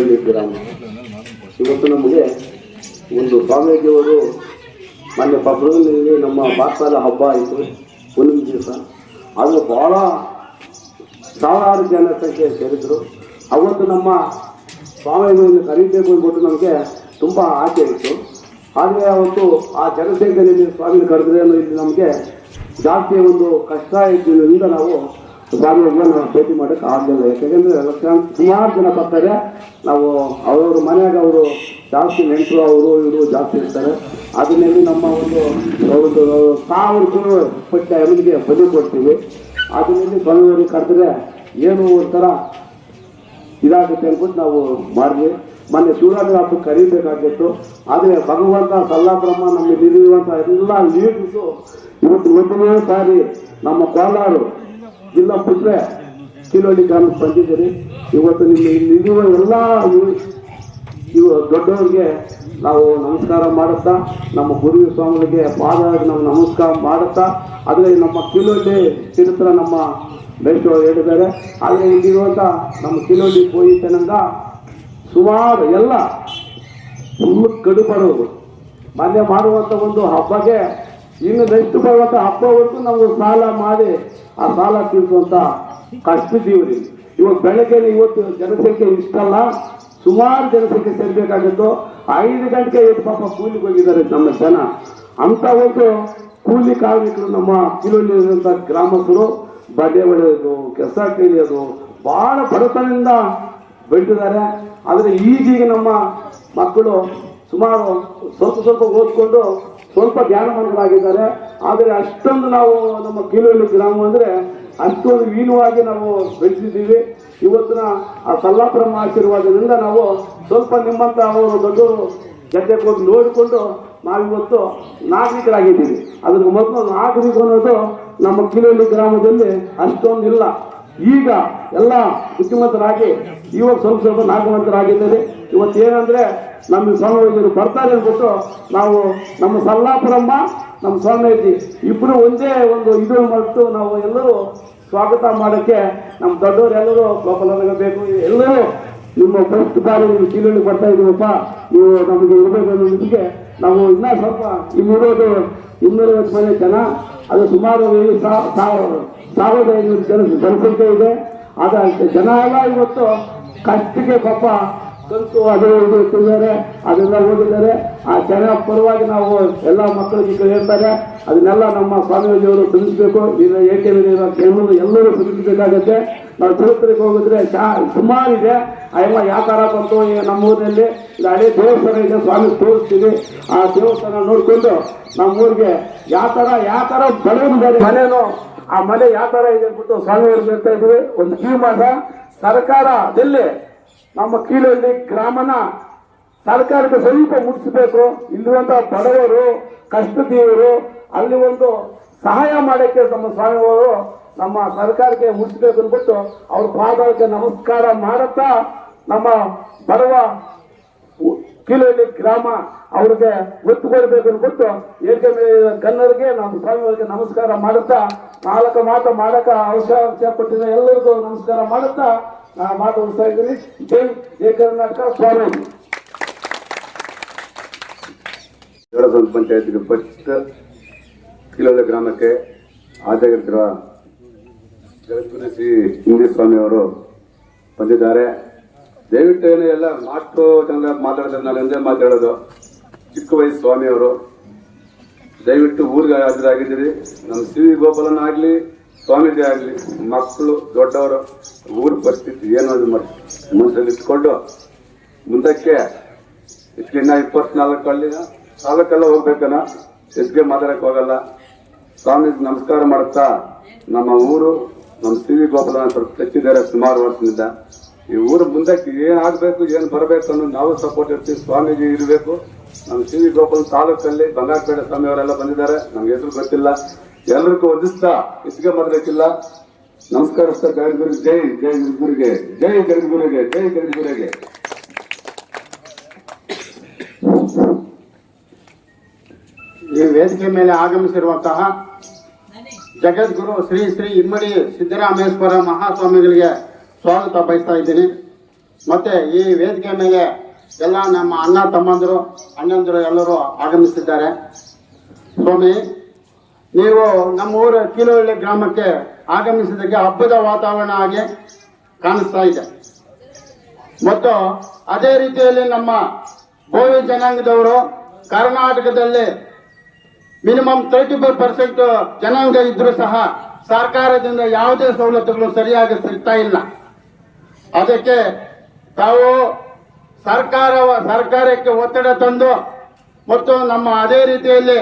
ಕೀಳಳ್ಳಿ ಗ್ರಾಮ ಇವತ್ತು ನಮಗೆ ಒಂದು ಸ್ವಾಮೀಜಿಯವರು ಮೊನ್ನೆ ಫೆಬ್ರವರಿಯಲ್ಲಿ ನಮ್ಮ ಭಾರತದ ಹಬ್ಬ ಆಯಿತು, ಹುಣ್ಣಿಮೆ ದಿವಸ. ಅದು ಭಾಳ ಸಾವಿರಾರು ಜನಸಂಖ್ಯೆ ಸೇರಿದ್ರು. ಅವತ್ತು ನಮ್ಮ ಸ್ವಾಮಿಗಳನ್ನು ಕರೀಬೇಕು ಅಂದ್ಬಿಟ್ಟು ನಮಗೆ ತುಂಬ ಆಸೆ ಇತ್ತು. ಆದರೆ ಅವತ್ತು ಆ ಜನಸಂಖ್ಯೆಯಲ್ಲಿ ಸ್ವಾಮಿ ಕರೆದ್ರೆ ಇಲ್ಲಿ ನಮಗೆ ಜಾಸ್ತಿ ಒಂದು ಕಷ್ಟ ಇದ್ದರಿಂದ ನಾವು ಸ್ವಾಮಿಯವ್ರನ್ನ ನಾವು ಭೇಟಿ ಮಾಡಕ್ ಆಗಲಿಲ್ಲ. ಯಾಕೆಂದರೆ ಲಕ್ಷಾಂತರ ಸುಮಾರು ಜನ ಬರ್ತಾರೆ. ನಾವು ಅವ್ರವ್ರ ಮನೆಯಾಗ ಅವರು ಜಾಸ್ತಿ ನೆಂಟರು, ಅವರು ಇವರು ಜಾಸ್ತಿ ಇರ್ತಾರೆ. ಅದನ್ನಲ್ಲಿ ನಮ್ಮ ಒಂದು ಸಾವಿರ ಪಟ್ಟ ಎಮ್ಗೆ ಬದಿ ಕೊಡ್ತೀವಿ. ಅದನ್ನಲ್ಲಿ ಸ್ವಾಮಿಯವ್ರಿಗೆ ಕರೆದ್ರೆ ಏನು ಒಂಥರ ಇದಾಗುತ್ತೆ ಅಂದ್ಬಿಟ್ಟು ನಾವು ಮಾಡಿದ್ವಿ ಮೊನ್ನೆ ಶಿವರಾತ್ರಿ ಹಬ್ಬ ಕರೀಬೇಕಾಗಿತ್ತು. ಆದರೆ ಭಗವಂತ ಸಲ್ಲಾಬ್ರಹ್ಮ ನಮಗೆ ಇರುವಂಥ ಎಲ್ಲ ಲೀಡರ್ಸು ಇವತ್ತು ಒಂದನೇ ಸಾರಿ ನಮ್ಮ ಕೋಲಾರು ಜಿಲ್ಲಾ ಪುಟ್ರೆ ಕಿಲೋಡಿ ಗ್ರಾಮಕ್ಕೆ ಬಂದಿದ್ದೀರಿ. ಇವತ್ತು ನಿಮ್ಮ ಇಲ್ಲಿ ಇರುವ ಎಲ್ಲ ಇವು ದೊಡ್ಡವರಿಗೆ ನಾವು ನಮಸ್ಕಾರ ಮಾಡುತ್ತಾ, ನಮ್ಮ ಗುರು ಸ್ವಾಮಿಗಳಿಗೆ ಪಾದ ನಾವು ನಮಸ್ಕಾರ ಮಾಡುತ್ತಾ, ಆದರೆ ನಮ್ಮ ಕಿಲೋಡಿ ಚಿರತ್ರ ನಮ್ಮ ಬೇಸು ಹೇಳಿದ್ದಾರೆ. ಆದರೆ ಇಲ್ಲಿರುವಂಥ ನಮ್ಮ ಕಿಲೋಡಿ ಪೋಯಿತನಂದ ಸುಮಾರು ಎಲ್ಲ ಫುಲ್ ಕಡುಬಡವರು ಮಾನ್ಯ ಮಾಡುವಂಥ ಒಂದು ಹಬ್ಬಗೆ ಇನ್ನು ನೆಕ್ಸ್ಟ್ ಬರುವಂತ ಹಬ್ಬವರೆಗೂ ನಾವು ಸಾಲ ಮಾಡಿ ಆ ಸಾಲ ತೀರಿಸುವಂಥ ಕಷ್ಟಿದ್ದೀವ್ರಿ ಇವಾಗ ಬೆಳಗ್ಗೆ ಇವತ್ತು ಜನಸಂಖ್ಯೆ ಇಷ್ಟಲ್ಲ, ಸುಮಾರು ಜನಸಂಖ್ಯೆ ಸೇರ್ಬೇಕಾಗಿತ್ತು. ಐದು ಗಂಟೆಗೆ ಇವತ್ತು ಪಾಪ ಕೂಲಿಗೆ ಹೋಗಿದ್ದಾರೆ ನಮ್ಮ ಜನ. ಅಂತ ಒಂದು ಕೂಲಿ ಕಾರ್ಮಿಕರು ನಮ್ಮ ಕಿಲೋಲಿರುವಂತ ಗ್ರಾಮಸ್ಥರು ಬಡೆ ಹೊಡೆಯೋದು ಕೆಸ ಕೈಯೋದು ಬಹಳ ಬಡತನದಿಂದ ಬೆಳೆದಿದ್ದಾರೆ. ಆದರೆ ಈಗೀಗ ನಮ್ಮ ಮಕ್ಕಳು ಸುಮಾರು ಸ್ವಲ್ಪ ಸ್ವಲ್ಪ ಓದ್ಕೊಂಡು ಸ್ವಲ್ಪ ಜ್ಞಾನವಂತರಾಗಿದ್ದಾರೆ. ಆದರೆ ಅಷ್ಟೊಂದು ನಾವು ನಮ್ಮ ಕೀಲಳ್ಳಿ ಗ್ರಾಮ ಅಂದರೆ ಅಷ್ಟೊಂದು ವೀನವಾಗಿ ನಾವು ಬೆಳೆಸಿದ್ದೀವಿ ಇವತ್ತಿನ ಆ ಸಲ್ಲಾಪುರಮ್ಮ ಆಶೀರ್ವಾದದಿಂದ ನಾವು ಸ್ವಲ್ಪ ನಿಮ್ಮಂಥ ಅವರು ದೊಡ್ಡ ಗದ್ದೆ ಹೋಗಿ ನೋಡಿಕೊಂಡು ನಾವಿವತ್ತು ನಾಗರಿಕರಾಗಿದ್ದೀವಿ. ಅದ್ರ ಮೊದಲು ನಾಗರಿಕ ಅನ್ನೋದು ನಮ್ಮ ಕಿಲೋಳಿ ಗ್ರಾಮದಲ್ಲಿ ಅಷ್ಟೊಂದಿಲ್ಲ. ಈಗ ಎಲ್ಲ ಬುದ್ಧಿವಂತರಾಗಿ ಇವತ್ತು ಸ್ವಲ್ಪ ಸ್ವಲ್ಪ ನಾಗವಂತರಾಗಿದ್ದಾರೆ. ಇವತ್ತು ಏನಂದ್ರೆ ನಮ್ಮ ಸ್ವಾಮೀಜಿಯವರು ಬರ್ತಾರೆ ಅಂದ್ಬಿಟ್ಟು ನಾವು ನಮ್ಮ ಸಲ್ಲಾಪುರಮ್ಮ, ನಮ್ಮ ಸ್ವಾಮೀಜಿ ಇಬ್ಬರು ಒಂದೇ ಒಂದು ಇದು ಮತ್ತು ನಾವು ಎಲ್ಲರೂ ಸ್ವಾಗತ ಮಾಡೋಕ್ಕೆ ನಮ್ಮ ದೊಡ್ಡವರು ಎಲ್ಲರೂ ಗೋಪಾಲನಿಗೆ ಬೇಕು. ಎಲ್ಲರೂ ನಿಮ್ಮ ಫಸ್ಟ್ ಬಾರಿ ನೀವು ಕೀಲಲ್ಲಿ ಬರ್ತಾ ಇದೀವಪ್ಪ ನೀವು ನಮಗೆ ಇರಬೇಕು ಅನ್ನೋದಕ್ಕೆ ನಾವು ಇನ್ನೂ ಸ್ವಲ್ಪ ಇನ್ನಿರೋದು ಇನ್ನೂರೈವತ್ತು ಮನೆ ಜನ. ಅದು ಸುಮಾರು ಸಾವಿರದ ಐನೂರು ಜನ ಜನಸಂಖ್ಯೆ ಇದೆ. ಆದ ಜನ ಎಲ್ಲ ಇವತ್ತು ಕಷ್ಟಕ್ಕೆ ಪಾಪ ಕಲಿತು ಅದು ಇದು ಅದನ್ನ ಓದಿದ್ದಾರೆ ಆ ಜನ ಪರವಾಗಿ ನಾವು ಎಲ್ಲ ಮಕ್ಕಳಿಗೆ ಹೇಳ್ತಾರೆ, ಅದನ್ನೆಲ್ಲ ನಮ್ಮ ಸ್ವಾಮೀಜಿಯವರು ತಿಳಿಸ್ಬೇಕು ಇಲ್ಲ ಏಕೆಂದರೆ ಕೆಲವರು ಎಲ್ಲರೂ ತಿಳಿಸಬೇಕಾಗತ್ತೆ ನಾವು ತಿರುಪತಿಗೆ ಹೋಗಿದ್ರೆ ಚಾ ಸುಮಾರಿದೆ. ಎಲ್ಲ ಯಾವ ಥರ ಬಂತು ಈಗ ನಮ್ಮ ಊರಿನಲ್ಲಿ. ದೇವಸ್ಥಾನ ಇದೆ, ಸ್ವಾಮಿ ತೋರಿಸ್ತೀವಿ. ಆ ದೇವಸ್ಥಾನ ನೋಡಿಕೊಂಡು ನಮ್ಮ ಊರಿಗೆ ಯಾವ ಥರ ಯಾವ ಥರ ಬೆಳೆದಿದ್ದಾರೆ ಮನೇನು, ಆ ಮನೆ ಯಾವ ಥರ ಇದೆ ಅಂದ್ಬಿಟ್ಟು ಸ್ವಾಮಿ ಹೇಳ್ತಾ ಇದ್ವಿ, ಒಂದು ಈ ಮಾಡ ಸರ್ಕಾರದಲ್ಲಿ ನಮ್ಮ ಕೀಳಲ್ಲಿ ಗ್ರಾಮನ ಸರ್ಕಾರಕ್ಕೆ ಸ್ವಲ್ಪ ಮುಟ್ಟಿಸಬೇಕು. ಇಲ್ಲಿರುವಂತಹ ಬಡವರು ಕಷ್ಟದೀವರು ಅಲ್ಲಿ ಒಂದು ಸಹಾಯ ಮಾಡಕ್ಕೆ ನಮ್ಮ ಸ್ವಾಮಿಯವರು ನಮ್ಮ ಸರ್ಕಾರಕ್ಕೆ ಮುಟ್ಟಬೇಕು ಅಂದ್ಬಿಟ್ಟು ಅವ್ರ ಪಾದಕ್ಕೆ ನಮಸ್ಕಾರ ಮಾಡುತ್ತಾ ನಮ್ಮ ಬರುವ ಕೀಳಲ್ಲಿ ಗ್ರಾಮ ಅವ್ರಿಗೆ ಒತ್ತು ಕೊಡಬೇಕು ಅಂದ್ಬಿಟ್ಟು ಏಕೆ ಕನ್ನಡಿಗೆ ನಮ್ಮ ಸ್ವಾಮಿಯವರಿಗೆ ನಮಸ್ಕಾರ ಮಾಡುತ್ತಾ ನಾಲ್ಕು ಮಾತು ಮಾಡಕ ಅವಕಾಶ ಕೊಟ್ಟಿದ್ದ ಎಲ್ಲರಿಗೂ ನಮಸ್ಕಾರ ಮಾಡುತ್ತಾ ನಾ ಮಾತು ಮುಗಿಸ್ತಾ ಇದ್ದೀನಿ. ಜೈ ಜೈ ಕರ್ನಾಟಕ ಸ್ವಾಮಿ. ದೇವರಸಂತ ಪಂಚಾಯತ್ಗೆ ಕಿಲೋದ ಗ್ರಾಮಕ್ಕೆ ಹಾಜರಿರುವ ಜಗದ್ಗುರು ಶ್ರೀ ಹಿಂದಿ ಸ್ವಾಮಿ ಅವರು ಬಂದಿದ್ದಾರೆ. ದಯವಿಟ್ಟು ಏನು ಎಲ್ಲ ಮಾತು ಚಂದ ಮಾತಾಡಿದ್ರೆ ನಾನು ಎಂದೇ ಮಾತಾಡೋದು. ಚಿಕ್ಕ ವಯಸ್ಸು ಸ್ವಾಮಿ ಅವರು. ದಯವಿಟ್ಟು ಊರಿಗೆ ಹಾಜರಾಗಿದ್ದೀರಿ ನಮ್ಮ ಸಿ ವಿ ಗೋಪಾಲನ ಆಗಲಿ, ಸ್ವಾಮೀಜಿ ಆಗಲಿ, ಮಕ್ಕಳು ದೊಡ್ಡವರು ಊರ ಪರಿಸ್ಥಿತಿ ಏನು ಅದು ಮನಸ್ಸಲ್ಲಿ ಇಟ್ಕೊಂಡು ಮುಂದಕ್ಕೆ ಇನ್ನ ಇಪ್ಪತ್ನಾಲ್ಕು ಹಳ್ಳಿನ ತಾಲೂಕೆಲ್ಲ ಹೋಗ್ಬೇಕನ? ಎಸ್ಗೆ ಮಾತಾಡಕ್ ಹೋಗಲ್ಲ. ಸ್ವಾಮಿ ನಮಸ್ಕಾರ ಮಾಡುತ್ತಾ, ನಮ್ಮ ಊರು ನಮ್ಮ ಸಿವಿ ಗೋಪಾಲ ಸ್ವಲ್ಪ ತೆಚ್ಚಿದ್ದಾರೆ ಸುಮಾರು ವರ್ಷದಿಂದ. ಈ ಊರು ಮುಂದಕ್ಕೆ ಏನಾಗಬೇಕು ಏನು ಬರಬೇಕು ಅನ್ನೋ ನಾವು ಸಪೋರ್ಟ್ ಇರ್ತೀವಿ. ಸ್ವಾಮೀಜಿ ಇರಬೇಕು. ನಮ್ಮ ಸಿ ವಿ ಗೋಪಾಲ ತಾಲೂಕಲ್ಲಿ ಬಂಗಾರಪೇಟೆ ಸ್ವಾಮಿಯವರೆಲ್ಲ ಬಂದಿದ್ದಾರೆ. ನಮ್ಗೆ ಹೆಸರು ಗೊತ್ತಿಲ್ಲ. ಎಲ್ರಿಗೂ ವಂದಿಸ್ತಾ ಹೆಚ್ಚಿಗೆ ಮಾತಾಡಕ್ಕಿಲ್ಲ ಸರ್ ಗಣಗುರು ಜೈ ಜೈ ಗುರುಗೆ, ಜೈ ಗರುಗುರಿಗೆ ಜೈ ಗರುಗುರಿಗೆ ಈ ವೇದಿಕೆ ಮೇಲೆ ಆಗಮಿಸಿರುವಂತಹ ಜಗದ್ಗುರು ಶ್ರೀ ಶ್ರೀ ಇಮ್ಮಡಿ ಸಿದ್ದರಾಮೇಶ್ವರ ಮಹಾಸ್ವಾಮಿಗಳಿಗೆ ಸ್ವಾಗತ ಬಯಸ್ತಾ ಇದ್ದೀನಿ. ಮತ್ತೆ ಈ ವೇದಿಕೆ ಮೇಲೆ ಎಲ್ಲ ನಮ್ಮ ಅಣ್ಣ ತಮ್ಮಂದರು, ಅಣ್ಣಂದರು ಎಲ್ಲರೂ ಆಗಮಿಸಿದ್ದಾರೆ. ಸ್ವಾಮಿ, ನೀವು ನಮ್ಮ ಊರ ಕೀಲಹಳ್ಳಿ ಗ್ರಾಮಕ್ಕೆ ಆಗಮಿಸಿದ್ದಕ್ಕೆ ಹಬ್ಬದ ವಾತಾವರಣ ಹಾಗೆ ಕಾಣಿಸ್ತಾ ಇದೆ. ಮತ್ತು ಅದೇ ರೀತಿಯಲ್ಲಿ ನಮ್ಮ ಬೋವಿ ಜನಾಂಗದವರು ಕರ್ನಾಟಕದಲ್ಲಿ ಮಿನಿಮಮ್ ತರ್ಟಿ ಫೈವ್ ಪರ್ಸೆಂಟ್ ಜನಾಂಗ ಇದ್ರೂ ಸಹ ಸರ್ಕಾರದಿಂದ ಯಾವುದೇ ಸವಲತ್ತುಗಳು ಸರಿಯಾಗಿ ಸಿಗ್ತಾ ಇಲ್ಲ. ಅದಕ್ಕೆ ತಾವು ಸರ್ಕಾರ, ಸರ್ಕಾರಕ್ಕೆ ಒತ್ತಡ ತಂದು ಮತ್ತು ನಮ್ಮ ಅದೇ ರೀತಿಯಲ್ಲಿ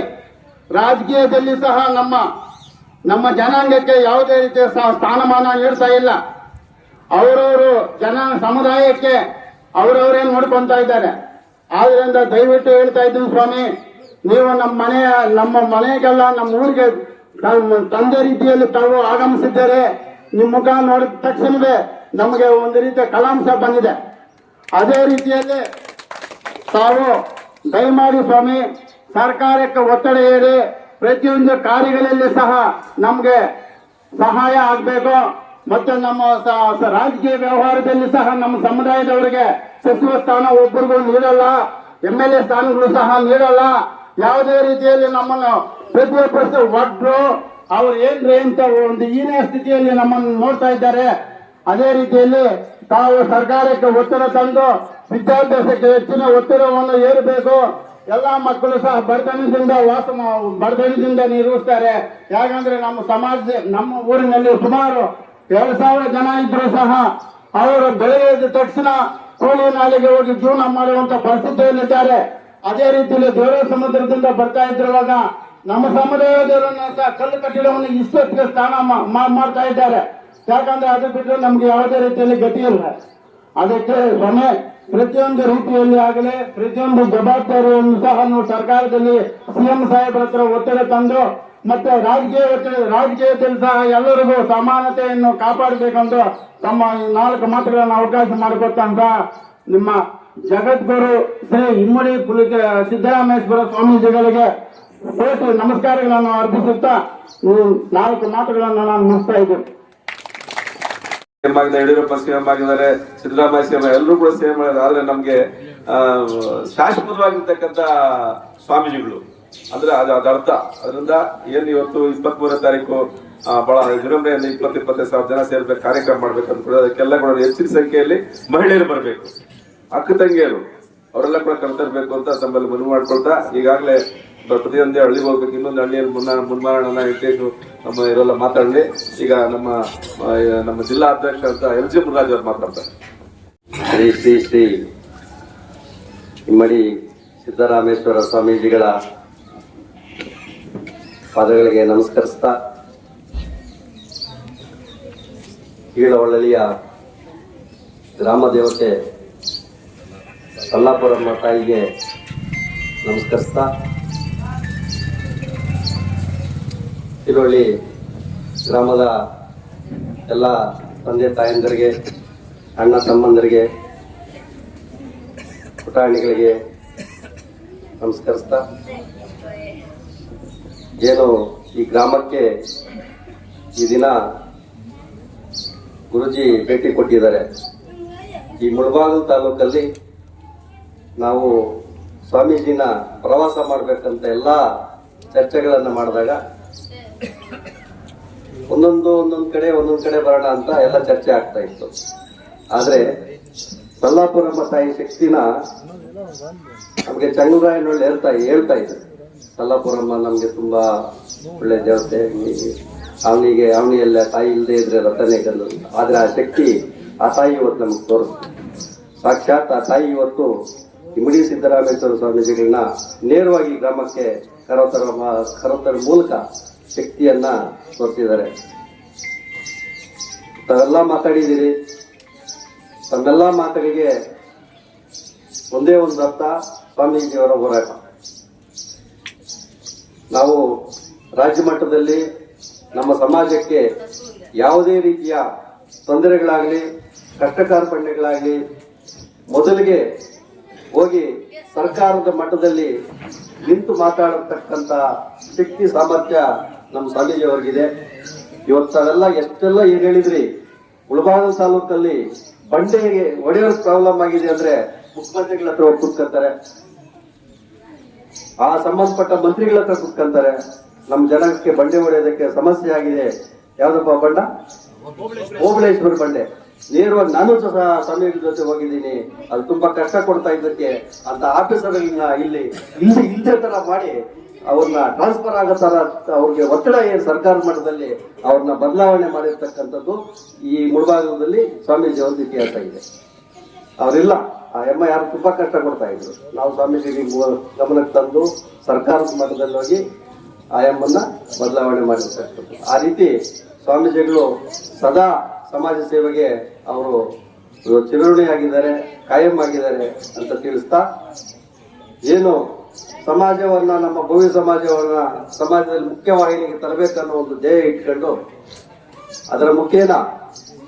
ರಾಜಕೀಯದಲ್ಲಿ ಸಹ ನಮ್ಮ ನಮ್ಮ ಜನಾಂಗಕ್ಕೆ ಯಾವುದೇ ರೀತಿಯ ಸ್ಥಾನಮಾನ ನೀಡ್ತಾ ಇಲ್ಲ. ಅವರವರು ಜನ ಸಮುದಾಯಕ್ಕೆ ಅವರವರೇ ನೋಡ್ಕೊಂತ ಇದ್ದಾರೆ. ಆದ್ರಿಂದ ದಯವಿಟ್ಟು ಹೇಳ್ತಾ ಇದ್ದೀನಿ ಸ್ವಾಮಿ, ನೀವು ನಮ್ಮ ಮನೆಯ, ನಮ್ಮ ಮನೆಗೆಲ್ಲ ನಮ್ಮ ಊರಿಗೆ ತಂದೆ ರೀತಿಯಲ್ಲಿ ತಾವು ಆಗಮಿಸಿದ್ದಾರೆ ನಿಮ್ಮ ಮುಖ ನೋಡಿದ ತಕ್ಷಣವೇ ನಮಗೆ ಒಂದು ರೀತಿಯ ಕಲಾಂಶ ಬಂದಿದೆ. ಅದೇ ರೀತಿಯಲ್ಲಿ ತಾವು ದಯಮಾಡಿ ಸ್ವಾಮಿ, ಸರ್ಕಾರಕ್ಕೆ ಒತ್ತಡ ಹೇಳಿ ಪ್ರತಿಯೊಂದು ಕಾರ್ಯಗಳಲ್ಲಿ ಸಹ ನಮಗೆ ಸಹಾಯ ಆಗಬೇಕು. ಮತ್ತೆ ನಮ್ಮ ರಾಜಕೀಯ ವ್ಯವಹಾರದಲ್ಲಿ ಸಹ ನಮ್ಮ ಸಮುದಾಯದವರಿಗೆ ಸಚಿವ ಸ್ಥಾನ ಒಬ್ಬರಿಗೂ ನೀಡಲ್ಲ ಎಂ ಎಲ್ ಎ ಸ್ಥಾನಗಳು ಸಹ ನೀಡಲ್ಲ. ಯಾವುದೇ ರೀತಿಯಲ್ಲಿ ನಮ್ಮನ್ನು ಪ್ರತಿಯೊಬ್ಬರು ಒಟ್ರು. ಅವ್ರು ಏನ್ರಿ ಅಂತ ಒಂದು ಈನೇ ಸ್ಥಿತಿಯಲ್ಲಿ ನಮ್ಮನ್ನು ನೋಡ್ತಾ ಇದ್ದಾರೆ. ಅದೇ ರೀತಿಯಲ್ಲಿ ತಾವು ಸರ್ಕಾರಕ್ಕೆ ಒತ್ತಡ ತಂದು ವಿದ್ಯಾಭ್ಯಾಸಕ್ಕೆ ಹೆಚ್ಚಿನ ಒತ್ತಡವನ್ನು ಏರಬೇಕು. ಎಲ್ಲಾ ಮಕ್ಕಳು ಸಹ ಬಡತನದಿಂದ ವಾಸ ಬಡತನದಿಂದ ನಿರ್ವಹಿಸ್ತಾರೆ ಯಾಕಂದ್ರೆ ನಮ್ಮ ಸಮಾಜ, ನಮ್ಮ ಊರಿನಲ್ಲಿ ಸುಮಾರು ಎರಡ್ ಸಾವಿರ ಜನ ಇದ್ರು ಸಹ ಅವರು ಬೆಳೆಯದ ತಕ್ಷಣ ಕೋಳಿ ನಾಲಿಗೆ ಹೋಗಿ ಜೀವನ ಮಾಡುವಂತ ಪರಿಸ್ಥಿತಿಯಲ್ಲಿದ್ದಾರೆ. ಅದೇ ರೀತಿಯಲ್ಲಿ ದೇವರ ಸಮುದ್ರದಿಂದ ಬರ್ತಾ ಇದ್ರುವಾಗ ನಮ್ಮ ಸಮುದಾಯದವರನ್ನ ಸಹ ಕಲ್ಲು ಕಟ್ಟಡವನ್ನು ಇಷ್ಟೊತ್ತಿಗೆ ಮಾ- ಮಾಡ್ತಾ ಇದ್ದಾರೆ. ಯಾಕಂದ್ರೆ ಅದು ಬಿಟ್ಟರೆ ನಮ್ಗೆ ಯಾವುದೇ ರೀತಿಯಲ್ಲಿ ಗತಿ ಇಲ್ಲ. ಅದಕ್ಕೆ ಹೊಣೆ ಪ್ರತಿಯೊಂದು ರೀತಿಯಲ್ಲಿ ಆಗಲಿ, ಪ್ರತಿಯೊಂದು ಜವಾಬ್ದಾರಿಯನ್ನು ಸಹ ನಾವು ಸರ್ಕಾರದಲ್ಲಿ ಸಿಎಂ ಸಾಹೇಬರ ಹತ್ರ ಒತ್ತಡ ತಂದು ಮತ್ತೆ ರಾಜಕೀಯ ರಾಜಕೀಯದಲ್ಲಿ ಸಹ ಎಲ್ಲರಿಗೂ ಸಮಾನತೆಯನ್ನು ಕಾಪಾಡಬೇಕಂತ ತಮ್ಮ ನಾಲ್ಕು ಮಾತುಗಳನ್ನು ಅವಕಾಶ ಮಾಡಿಕೊಟ್ಟಂತ ನಿಮ್ಮ ಜಗದ್ಗುರು ಶ್ರೀ ಇಮ್ಮಡಿ ಪುಲಿಕ ಸಿದ್ದರಾಮೇಶ್ವರ ಸ್ವಾಮೀಜಿಗಳಿಗೆ ಕೋಟಿ ನಮಸ್ಕಾರಗಳನ್ನು ಅರ್ಪಿಸುತ್ತಾ ನಾಲ್ಕು ಮಾತುಗಳನ್ನು ನಾನು ಮುಗಿಸ್ತಾ ಇದ್ದೇನೆ. ಸಿಎಂ ಆಗಿದ್ದಾರೆ ಯಡಿಯೂರಪ್ಪ ಸಿಎಂ ಆಗಿದ್ದಾರೆ, ಸಿದ್ದರಾಮಯ್ಯ ಸಿಎಂ ಎಲ್ಲರೂ ಕೂಡ ಸಿಎಂ ಮಾಡಿದ್ದಾರೆ ಆದ್ರೆ ನಮ್ಗೆ ಶಾಶ್ವತವಾಗಿರ್ತಕ್ಕಂಥ ಸ್ವಾಮೀಜಿಗಳು. ಅಂದ್ರೆ ಅದು ಅದ ಅರ್ಥ. ಅದರಿಂದ ಏನ್ ಇವತ್ತು ಇಪ್ಪತ್ತ್ ಮೂರನೇ ತಾರೀಕು ಬಹಳ ವಿಜೃಂಭಣೆಯಿಂದ ಇಪ್ಪತ್ತು ಇಪ್ಪತ್ತೈದು ಸಾವಿರ ಜನ ಸೇರ್ಬೇಕು, ಕಾರ್ಯಕ್ರಮ ಮಾಡ್ಬೇಕು ಅಂತ ಕೂಡ ಅದಕ್ಕೆಲ್ಲ ಕೂಡ ಹೆಚ್ಚಿನ ಸಂಖ್ಯೆಯಲ್ಲಿ ಮಹಿಳೆಯರು ಬರಬೇಕು. ಅಕ್ಕ ತಂಗಿಯರು, ಅವರೆಲ್ಲ ಕೂಡ ಕರ್ತರ್ಬೇಕು ಅಂತ ತಮ್ಮಲ್ಲಿ ಮನವಿ ಮಾಡ್ಕೊಳ್ತಾ ಈಗಾಗಲೇ ಪ್ರತಿಯೊಂದೇ ಹಳ್ಳಿಗೆ ಹೋಗ್ಬೇಕು. ಇನ್ನೊಂದು ಹಳ್ಳಿಯಲ್ಲಿ ಮುನ್ನ ಮುನ್ಮಾರಣನ ಇಟ್ಟು ನಮ್ಮ ಇವರೆಲ್ಲ ಮಾತಾಡಲಿ. ಈಗ ನಮ್ಮ ನಮ್ಮ ಜಿಲ್ಲಾ ಅಧ್ಯಕ್ಷ ಅಂತ ಎಲ್ ಜಿ ಮುರಾಜ್ ಅವರು ಮಾತಾಡ್ತಾರೆ. ಶ್ರೀ ಶ್ರೀ ಶ್ರೀ ಇಮ್ಮಡಿ ಸಿದ್ದರಾಮೇಶ್ವರ ಸ್ವಾಮೀಜಿಗಳ ಪಾದಗಳಿಗೆ ನಮಸ್ಕರಿಸ್ತಾ ಕೀಳವಳ್ಳಲಿಯ ಗ್ರಾಮ ದೇವತೆ ಸಲ್ಲಾಪುರಮ್ಮ ತಾಯಿಗೆ ನಮಸ್ಕರಿಸ್ತಾ ಕೀಳವಳ್ಳಿ ಗ್ರಾಮದ ಎಲ್ಲ ತಂದೆ ತಾಯಂದರಿಗೆ, ಅಣ್ಣ ತಮ್ಮಂದರಿಗೆ, ಪುಟಾಣಿಗಳಿಗೆ ನಮಸ್ಕರಿಸ್ತಾ, ಏನು ಈ ಗ್ರಾಮಕ್ಕೆ ಈ ದಿನ ಗುರುಜಿ ಭೇಟಿ ಕೊಟ್ಟಿದ್ದಾರೆ. ಈ ಮುಳಬಾಗಿಲು ತಾಲೂಕಲ್ಲಿ ನಾವು ಸ್ವಾಮೀಜಿನ ಪ್ರವಾಸ ಮಾಡಬೇಕಂತ ಎಲ್ಲ ಚರ್ಚೆಗಳನ್ನು ಮಾಡಿದಾಗ ಒಂದೊಂದು ಒಂದೊಂದು ಕಡೆ ಒಂದೊಂದು ಕಡೆ ಬರೋಣ ಅಂತ ಎಲ್ಲ ಚರ್ಚೆ ಆಗ್ತಾ ಇತ್ತು. ಆದ್ರೆ ಸಲ್ಲಾಪುರಮ್ಮ ತಾಯಿ ಶಕ್ತಿನ ನಮಗೆ ಚಂಗುರಾಯನೊಳ್ಳೆ ಹೇಳ್ತಾ ಹೇಳ್ತಾ ಇದ್ರು. ಸಲ್ಲಾಪುರಮ್ಮ ನಮ್ಗೆ ತುಂಬಾ ಒಳ್ಳೆ ದೇವತೆ ಅವನಿಗೆ ಅವನಿಗೆಲ್ಲ ತಾಯಿ ಇಲ್ಲದೆ ಇದ್ರೆ ರತನೆ ಗಲ್ಲು. ಆದ್ರೆ ಆ ಶಕ್ತಿ ಆ ತಾಯಿ ಇವತ್ತು ನಮ್ಗೆ ತೋರಿಸ್ತು. ಸಾಕ್ಷಾತ್ ಆ ತಾಯಿ ಇವತ್ತು ಇಮಡಿ ಸಿದ್ದರಾಮೇಶ್ವರ ಸ್ವಾಮೀಜಿಗಳನ್ನ ನೇರವಾಗಿ ಗ್ರಾಮಕ್ಕೆ ಕರೋತರ ಕರೋತರ ಮೂಲಕ ಶಕ್ತಿಯನ್ನ ತೋರಿಸಿದ್ದಾರೆ. ತಾವೆಲ್ಲ ಮಾತಾಡಿದ್ದೀರಿ. ತಮ್ಮೆಲ್ಲ ಮಾತುಗಳಿಗೆ ಒಂದೇ ಒಂದು ಅರ್ಥ, ಸ್ವಾಮೀಜಿಯವರ ಹೋರಾಟ. ನಾವು ರಾಜ್ಯ ಮಟ್ಟದಲ್ಲಿ ನಮ್ಮ ಸಮಾಜಕ್ಕೆ ಯಾವುದೇ ರೀತಿಯ ತೊಂದರೆಗಳಾಗಲಿ ಕಷ್ಟ ಕಾರ್ಪಣ್ಯಗಳಾಗಲಿ ಮೊದಲಿಗೆ ಹೋಗಿ ಸರ್ಕಾರದ ಮಟ್ಟದಲ್ಲಿ ನಿಂತು ಮಾತಾಡತಕ್ಕಂಥ ಶಕ್ತಿ, ಸಾಮರ್ಥ್ಯ ನಮ್ಮ ಸ್ವಾಮೀಜಿ ಅವ್ರಿಗಿದೆ ಇವತ್ತು ತಾವೆಲ್ಲ ಎಷ್ಟೆಲ್ಲ ಏನ್ ಹೇಳಿದ್ರಿ? ಮುಳಬಾಗಿಲು ತಾಲೂಕಲ್ಲಿ ಬಂಡೆಗೆ ಒಡೆಯೋ ಪ್ರಾಬ್ಲಮ್ ಆಗಿದೆ ಅಂದ್ರೆ ಮುಖ್ಯಮಂತ್ರಿಗಳ ಹತ್ರ ಹೋಗಿ ಕೂತ್ಕೊಳ್ತಾರೆ ಆ ಸಂಬಂಧಪಟ್ಟ ಮಂತ್ರಿಗಳ ಹತ್ರ ಕೂತ್ಕೊಂತಾರೆ ನಮ್ಮ ಜನಕ್ಕೆ ಬಂಡೆ ಹೊಡೆಯೋದಕ್ಕೆ ಸಮಸ್ಯೆ ಆಗಿದೆ. ಯಾವ್ದಪ್ಪ ಬಣ್ಣ ಓಬಳೇಶ್ವರ ಬಂಡೆ. ನೇರವಾಗಿ ನಾನು ಸಹ ಸ್ವಾಮಿಗಳ ಜೊತೆ ಹೋಗಿದ್ದೀನಿ. ಅದು ತುಂಬಾ ಕಷ್ಟ ಕೊಡ್ತಾ ಇದ್ದಕ್ಕೆ ಅಂತ ಆಫೀಸರ್ ಇಲ್ಲಿ ಇಲ್ಲಿ ಇಲ್ಲದೆ ತರ ಮಾಡಿ ಅವ್ರನ್ನ ಟ್ರಾನ್ಸ್ಫರ್ ಆಗೋ ತರ ಅವ್ರಿಗೆ ಒತ್ತಡ ಏನು ಸರ್ಕಾರ ಮಟ್ಟದಲ್ಲಿ ಅವ್ರನ್ನ ಬದಲಾವಣೆ ಮಾಡಿರ್ತಕ್ಕಂಥದ್ದು ಈ ಮುಳಬಾಗದಲ್ಲಿ ಸ್ವಾಮೀಜಿ ಒಂದು ಇತಿಹಾಸ ಇದೆ. ಅವರಿಲ್ಲ. ಆ ಎಮ್ಮ ಯಾರು ತುಂಬಾ ಕಷ್ಟ ಕೊಡ್ತಾ ಇದ್ರು. ನಾವು ಸ್ವಾಮೀಜಿಗೆ ಗು- ಗಮನಕ್ಕೆ ತಂದು ಸರ್ಕಾರದ ಮಟ್ಟದಲ್ಲಿ ಹೋಗಿ ಆ ಎಮ್ಮನ್ನ ಬದಲಾವಣೆ ಮಾಡಿರ್ತಕ್ಕಂಥದ್ದು. ಆ ರೀತಿ ಸ್ವಾಮೀಜಿಗಳು ಸದಾ ಸಮಾಜ ಸೇವೆಗೆ ಅವರು ಚಿರಋಣಿಯಾಗಿದ್ದಾರೆ, ಕಾಯಂ ಆಗಿದ್ದಾರೆ ಅಂತ ತಿಳಿಸ್ತಾ ಏನು ಸಮಾಜವನ್ನ, ನಮ್ಮ ಭವ್ಯ ಸಮಾಜವನ್ನ, ಸಮಾಜದಲ್ಲಿ ಮುಖ್ಯವಾಹಿನಿಗೆ ತರಬೇಕನ್ನೋ ಒಂದು ಧ್ಯೇಯ ಇಟ್ಕೊಂಡು, ಅದರ ಮುಖೇನ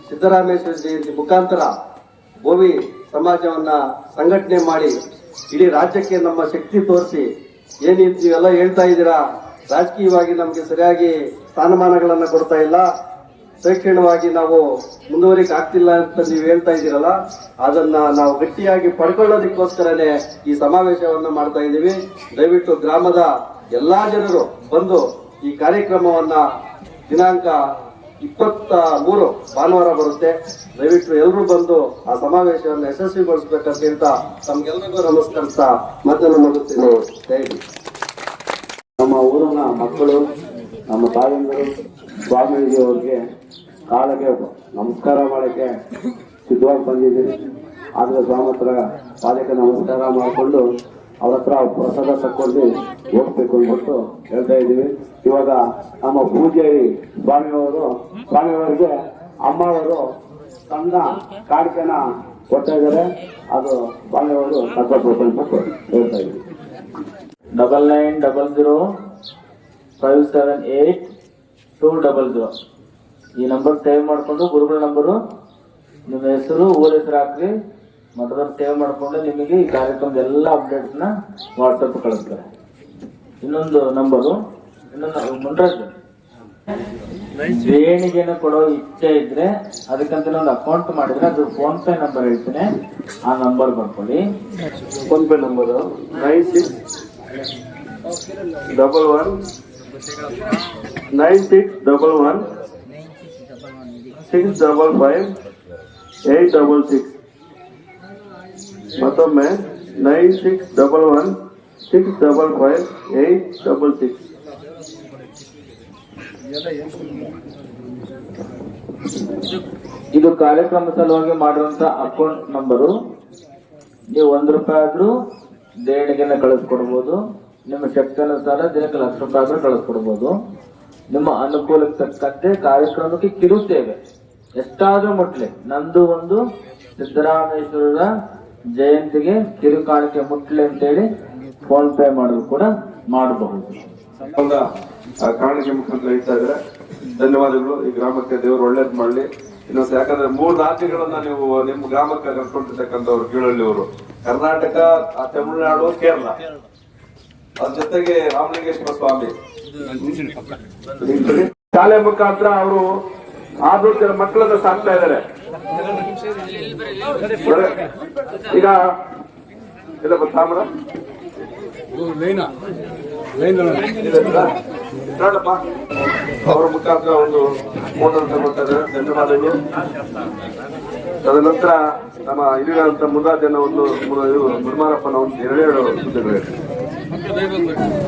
ಸಿದ್ದರಾಮೇಶ್ವರ ಜಯಂತಿ ಮುಖಾಂತರ ಭೋವಿ ಸಮಾಜವನ್ನ ಸಂಘಟನೆ ಮಾಡಿ, ಇಡೀ ರಾಜ್ಯಕ್ಕೆ ನಮ್ಮ ಶಕ್ತಿ ತೋರಿಸಿ ಏನಿದ್ದೀವೆಲ್ಲ ಹೇಳ್ತಾ ಇದ್ದೀರಾ? ರಾಜಕೀಯವಾಗಿ ನಮಗೆ ಸರಿಯಾಗಿ ಸ್ಥಾನಮಾನಗಳನ್ನು ಕೊಡ್ತಾ ಇಲ್ಲ. ಶೈಕ್ಷಣಿಕವಾಗಿ ನಾವು ಮುಂದುವರಿಕೆ ಆಗ್ತಿಲ್ಲ ಅಂತ ನೀವು ಹೇಳ್ತಾ ಇದ್ದೀರಲ್ಲ, ಅದನ್ನ ನಾವು ಗಟ್ಟಿಯಾಗಿ ಪಡ್ಕೊಳ್ಳೋದಕ್ಕೋಸ್ಕರನೇ ಈ ಸಮಾವೇಶವನ್ನ ಮಾಡ್ತಾ ಇದ್ದೀವಿ. ದಯವಿಟ್ಟು ಗ್ರಾಮದ ಎಲ್ಲಾ ಜನರು ಬಂದು ಈ ಕಾರ್ಯಕ್ರಮವನ್ನ ದಿನಾಂಕ ಇಪ್ಪತ್ತ ಮೂರು ಭಾನುವಾರ ಬರುತ್ತೆ. ದಯವಿಟ್ಟು ಎಲ್ಲರೂ ಬಂದು ಆ ಸಮಾವೇಶವನ್ನು ಯಶಸ್ವಿಗೊಳಿಸ್ಬೇಕಂತ ಹೇಳ್ತಾ ತಮ್ಗೆಲ್ಲರಿಗೂ ನಮಸ್ಕರಿಸ್ತಾ ಮತ್ತೆ ದಯವಿಟ್ಟು ನಮ್ಮ ಊರಿನ ಮಕ್ಕಳು, ನಮ್ಮ ತಾಯಂದರು ಸ್ವಾಮೀಜಿ ಅವ್ರಿಗೆ ಕಾಲಿಗೆ ನಮಸ್ಕಾರ ಮಾಡಕ್ಕೆ ಸಿದ್ಧವಾಗಿ ಬಂದಿದ್ದೀನಿ. ಆದ್ರೆ ಸ್ವಾಮತ್ರ ಪಾದಕ್ಕೆ ನಮಸ್ಕಾರ ಮಾಡಿಕೊಂಡು ಅವ್ರ ಹತ್ರ ಪ್ರಸಾದ ತಕ್ಕೊಂಡು ಹೋಗ್ಬೇಕು ಅಂದ್ಬಿಟ್ಟು ಹೇಳ್ತಾ ಇದ್ದೀವಿ. ಇವಾಗ ನಮ್ಮ ಪೂಜಾರಿ ಸ್ವಾಮಿಯವರು, ಸ್ವಾಮಿಯವರಿಗೆ ಅಮ್ಮವರು ತನ್ನ ಕಾಣಿಕೆನ ಕೊಡ್ತಾ ಇದ್ದಾರೆ. ಅದು ಸ್ವಾಮಿಯವರು ತಗೋಬೇಕು ಅಂದ್ಬಿಟ್ಟು ಹೇಳ್ತಾ ಇದ್ದೀವಿ. Double nine double zero five seven eight two double zero ಈ ನಂಬರ್ ಸೇವ್ ಮಾಡಿಕೊಂಡು ಗುರುಗಳ ನಂಬರು ನಿಮ್ಮ ಹೆಸರು, ಊರ ಹೆಸರು ಹಾಕ್ರಿ. ಮಠದ ಸೇವ್ ಮಾಡಿಕೊಂಡು ನಿಮಗೆ ಈ ಕಾರ್ಯಕ್ರಮದ ಎಲ್ಲ ಅಪ್ಡೇಟ್ಸ್ನ ವಾಟ್ಸಪ್ ಕಳಿಸ್ತಾರೆ. ಇನ್ನೊಂದು ನಂಬರು ಇನ್ನೊಂದು ಮುಂಡ್ರಾಜ್ ದೇಣಿಗೆನ ಕೊಡೋ ಇಚ್ಛೆ ಇದ್ರೆ ಅದಕ್ಕಂತ ಒಂದು ಅಕೌಂಟ್ ಮಾಡಿದ್ರೆ ಅದು ಫೋನ್ ಪೇ ನಂಬರ್ ಹೇಳ್ತೀನಿ. ಆ ನಂಬರ್ ಬರ್ಕೊಳ್ಳಿ. PhonePe number nine six double one nine six double one six double five eight double six ಮತ್ತೊಮ್ಮೆ nine six double one six double five eight double six ಇದು ಕಾರ್ಯಕ್ರಮ ಸಲುವಾಗಿ ಮಾಡಿರುವಂತ ಅಕೌಂಟ್ ನಂಬರು ನೀವು ಒಂದು ರೂಪಾಯಿ ಆದ್ರೂ ದೇಣಿಗೆನ ಕಳಿಸ್ಕೊಡ್ಬೋದು. ನಿಮ್ಮ ಶಕ್ತಿ ಅನುಸಾರ ದಿನಕ್ಕೆ ಲಕ್ಷ ರೂಪಾಯಿ ಆದ್ರೂ ಕಳಿಸ್ಕೊಡ್ಬೋದು. ನಿಮ್ಮ ಅನುಕೂಲಕ್ಕೆ ತಕ್ಕಂತೆ ಕಾರ್ಯಕ್ರಮಕ್ಕೆ ಕಿರುತ್ತೇವೆ ಎಷ್ಟಾದ್ರೂ ಮುಟ್ಲಿ. ನಂದು ಒಂದು ಸಿದ್ದರಾಮೇಶ್ವರರ ಜಯಂತಿಗೆ ಕಿರುಕಾಣಿಕೆ ಮುಟ್ಲಿ ಅಂತ ಹೇಳಿ ಫೋನ್ ಪೇ ಮಾಡೋದು ಕೂಡ ಮಾಡಬಹುದು. ಹೌದ ಆ ಕಾಣಿಕೆ ಮುಖಾಂತರ ಇಡ್ತಾ ಇದ್ರೆ ಧನ್ಯವಾದಗಳು. ಈ ಗ್ರಾಮಕ್ಕೆ ದೇವರು ಒಳ್ಳೇದ್ ಮಾಡ್ಲಿ. ಇನ್ನೊಂದು ಯಾಕಂದ್ರೆ ಮೂರ್ ರಾಜ್ಯಗಳನ್ನ ನೀವು ನಿಮ್ಮ ಗ್ರಾಮಕ್ಕೆ ಕರ್ಕೊಂಡಿರ್ತಕ್ಕಂಥವ್ರು ಕೀಳಳ್ಳಿಯವರು ಕರ್ನಾಟಕ ಆ ತಮಿಳುನಾಡು ಕೇರಳ. ಅದ್ರ ಜೊತೆಗೆ ರಾಮಲಿಂಗೇಶ್ವರ ಸ್ವಾಮಿ. ಶಾಲೆ ಮುಖಾಂತರ ಅವರು ಆದೂರ ಮಕ್ಕಳನ್ನ ಸಾಕ್ತಾ ಇದ್ದಾರೆ. ಈಗ ಇಲ್ಲ ತಾಮ್ರ? ನೋಡಪ್ಪ ಅವರ ಮುಖಾಂತರ ಒಂದು ಫೋಟೋ ತಗೊಳ್ತಾರೆ ಧನ್ಯವಾದಗಳು. ತದನಂತರ ನಮ್ಮ ಇಲ್ಲಿರುವಂತ ಮುರಾಜನ ಒಂದು ಗುರುಮಾರಪ್ಪನ ಒಂದು ಎರಡೆರಡು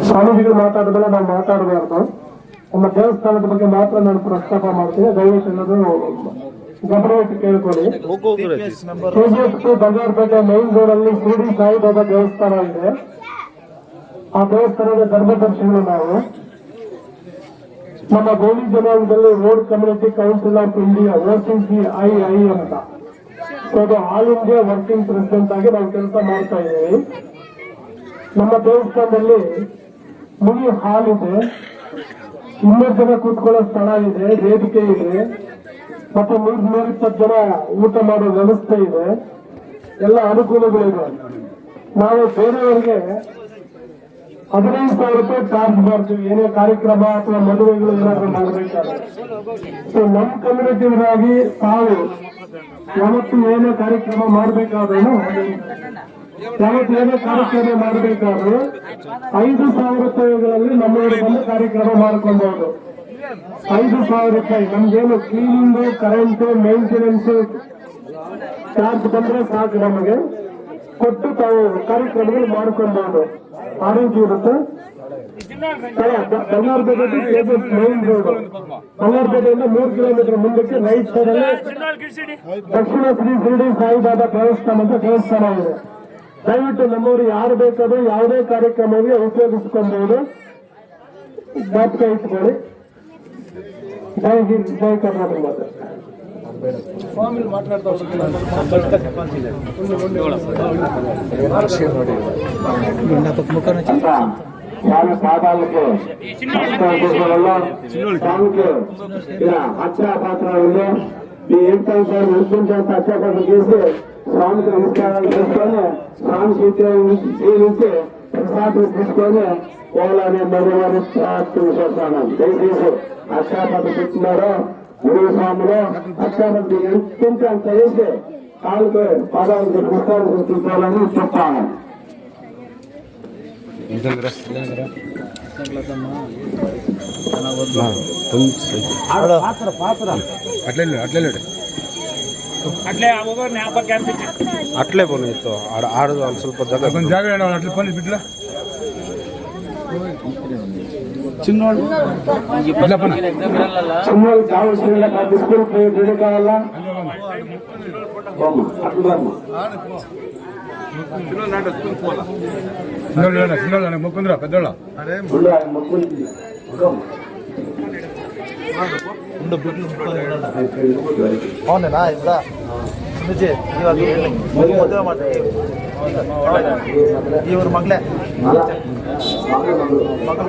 ಸ್ವಾಮೀಜಿಗಳು ಮಾತಾಡಿದ್ರೆ ನಾವು ಮಾತಾಡಬಾರ್ದು. ನಮ್ಮ ದೇವಸ್ಥಾನದ ಬಗ್ಗೆ ಮಾತ್ರ ನಾನು ಪ್ರಸ್ತಾಪ ಮಾಡ್ತೀನಿ. ದಯವಿಟ್ಟು ಎಲ್ಲರೂ ಗಮನವಿಟ್ಟು ಕೇಳ್ಕೊಳ್ಳಿ. ಕೆಜಿಎಫ್ ಬಂಗಾರಪೇಟೆ ಮೈನ್ ರೋಡ್ ಅಲ್ಲಿ ಶಿರಡಿ ಸಾಯಿಬಾಬಾ ದೇವಸ್ಥಾನ ಇದೆ. ಆ ದೇವಸ್ಥಾನದ ಧರ್ಮದರ್ಶಿಗಳು ನಾವು. ನಮ್ಮ ಗೋಲಿ ಜನಾಂಗದಲ್ಲಿ road community council of India C I I ಅಂತ. ಅದು ಆಲ್ ಇಂಡಿಯಾ ವರ್ಕಿಂಗ್ ಪ್ರೆಸಿಡೆಂಟ್ ಆಗಿ ನಾವು ಕೆಲಸ ಮಾಡ್ತಾ ಇದ್ದೀವಿ. ನಮ್ಮ ದೇವಸ್ಥಾನದಲ್ಲಿ ಮುನಿ ಹಾಲ್ ಇದೆ. ಇನ್ನೂರು ಜನ ಕೂತ್ಕೊಳ್ಳೋ ಸ್ಥಳ ಇದೆ, ವೇದಿಕೆ ಇದೆ. ಮತ್ತೆ ನೂರ ನೂರಿಪ್ಪತ್ತು ಜನ ಊಟ ಮಾಡೋ ವ್ಯವಸ್ಥೆ ಇದೆ. ಎಲ್ಲ ಅನುಕೂಲಗಳಿವೆ ನಾವು ಬೇರೆಯವರಿಗೆ ಹದಿನೈದು ಸಾವಿರ ರೂಪಾಯಿ ಚಾರ್ಜ್ ಮಾಡ್ತೀವಿ. ಏನೇ ಕಾರ್ಯಕ್ರಮ ಅಥವಾ ಮದುವೆಗಳು ಏನಾದ್ರು ಮಾಡಬೇಕಾದ್ರೆ. ಸೊ ನಮ್ಮ ಕಮ್ಯುನಿಟಿಯವರಾಗಿ ತಾವು ಯಾವತ್ತು ಏನೇ ಕಾರ್ಯಕ್ರಮ ಮಾಡಬೇಕಾದ್ರೂ ಯಾವತ್ತು ಕಾರ್ಯಕ್ರಮ ಮಾಡಬೇಕಾದ್ರೆ ಐದು ಸಾವಿರ ರೂಪಾಯಿಗಳಲ್ಲಿ ನಮ್ಮ ಬಂದು ಕಾರ್ಯಕ್ರಮ ಮಾಡ್ಕೊಬಹುದು ಐದು ಸಾವಿರ ರೂಪಾಯಿ. ನಮ್ಗೇನು ಕ್ಲೀನಿಂಗ್ ಕರೆಂಟ್ ಮೇಂಟೆನೆನ್ಸ್ ಚಾರ್ಜ್ ಬಂದ್ರೆ ಸಾಕು ನಮಗೆ. ಕೊಟ್ಟು ತಾವು ಕಾರ್ಯಕ್ರಮಗಳು ಮಾಡ್ಕೊಬಹುದು ಆರೋಗ್ಯ ಇರುತ್ತೆ. Bangarpet main road. ಬಂಗಾರಪೇಟೆಯಿಂದ ಮೂರು ಕಿಲೋಮೀಟರ್ ಮುಂದಕ್ಕೆ ರೈಟ್ ಸೈಡ್ ಅಲ್ಲಿ ದಕ್ಷಿಣ ಶ್ರೀ ಶಿರಡಿ ಸಾಯಿಬಾಬಾ ದೇವಸ್ಥಾನ ಅಂತ ದೇವಸ್ಥಾನ ಇದೆ. ದಯವಿಟ್ಟು ನಮ್ಮವರು ಯಾರು ಬೇಕಾದ್ರೂ ಯಾವುದೇ ಕಾರ್ಯಕ್ರಮಕ್ಕೆ ಉಪಯೋಗಿಸಿಕೊಬಹುದು ಜ್ಞಾಪಕ ಇಟ್ಕೊಳ್ಳಿ ಜೈ ಹಿಂದ್, ಜೈ ಕರ್ನಾಟಕ ಯಾವ ಅಚ್ಚ ಪಾತ್ರ ನೀವು ಅಚ್ಚ ಪಾತ್ರ ಕೇಸಿ స్వామికి నమస్కారాలు చేసుకొని స్వామి చేతి నుంచి ప్రసాదం తీసుకొని పోవాలని మరోవారు ప్రార్థిస్తున్నాను దయచేసి అక్షరాపాత్ర పెట్టినారో గురువు స్వాములు అక్షరాపాత్ర ఎంత అంత వేసి కాళ్ళకు పాదాలకు నమస్కారం తీసుకోవాలని చెప్తాను ಅಟ್ಲೇ ಆ ಬವರ ನೇಪಾಕ್ಯಾಂ ಅಟ್ಲೇ ಇತ್ತು. ಆರೆ ಆರೆ ಸ್ವಲ್ಪ ಜಾಗ ಜಾಗ ಅಟ್ಲೆ ಫಣಿ ಬಿಟ್ಲ ಮುಕುಂದ್ರ ಬೆದ್ದಳ ಒಂದು ಬ್ಯೂಟಿ ಅವನೇನಾ ಇಲ್ಲ ಸುಜಿತ್ ಇವಾಗ ಮದುವೆ ಮಾಡ್ತೀವಿ ಇವ್ರ ಮಗಳೇ ಮಗಳು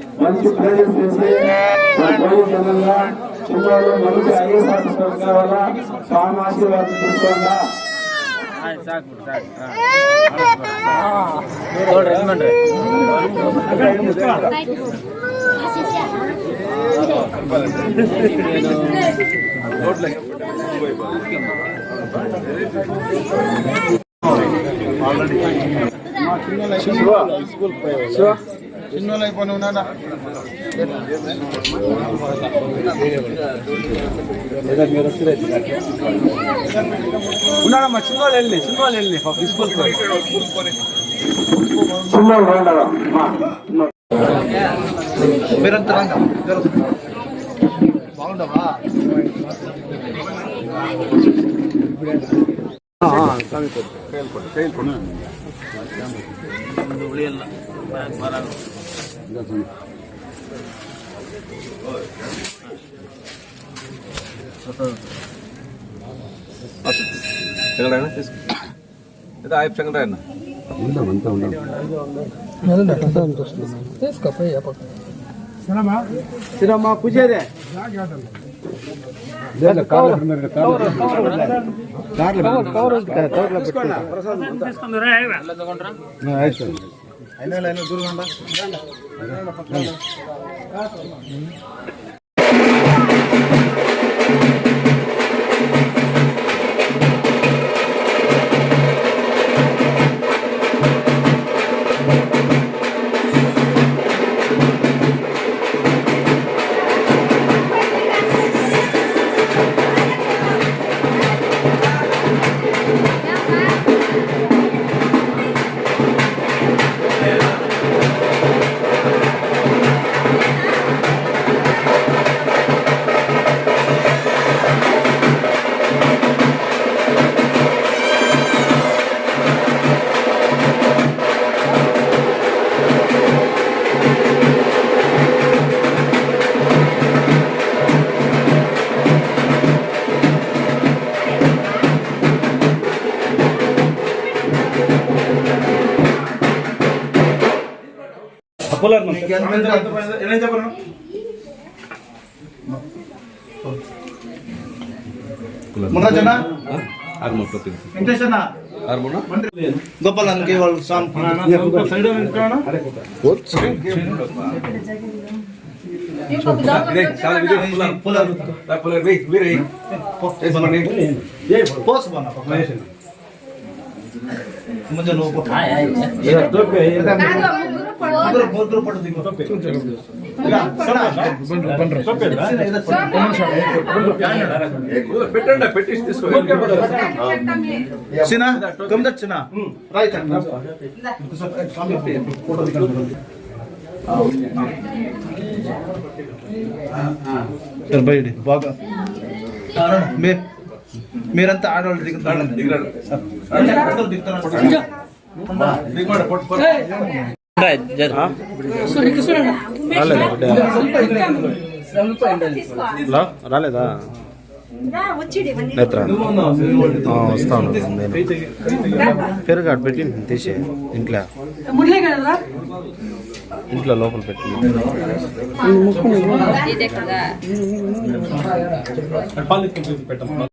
మంచి ప్లేజెస్ చేసి పోలీస్ మంచి ఐఏఎస్ ఆఫీసర్ కావాలా? స్వామి ఆశీర్వాదం తీసుకోవాలా already చిన్నోళ్ళు అయిపోయి ఉన్నాడా ఉన్నాడమ్మా చిన్నోళ్ళు వెళ్ళి చిన్నోళ్ళు వెళ్ళి స్కూల్ చిన్నోళ్ళు రెండవ మా మీరంతా రంగా দেখুন సెకండ్ ఆయన లేదా ఆయన సెకండ్ ఆయన ఉందాం అంతా ఉందాం సిరమా సిరమా పూజేదే ಕಾರ್ಲ ಕಾರ್ಲ അതിനല്ല അതിന് ദൂരം വേണ്ട మీకు ఎంత ఎంత చెప్పను ముందరచనా ఇంట్రెస్టేనా గోపాలకి వాళ్ళు ముందు నువ్వు పెట్టండి పెట్టేసి తీసుకోండి చిన్న తొమ్మిది చిన్న. రైట్ బయట బాగా. మీరు మీరంతా ఆడవాళ్ళు దిగుతారు. దిగుతారు రాలేదా? వస్తాను పెరుగాడు పెట్టి తీసే ఇంట్లో. ఇంట్లో లోపల పెట్టి. పెట్టమ్మా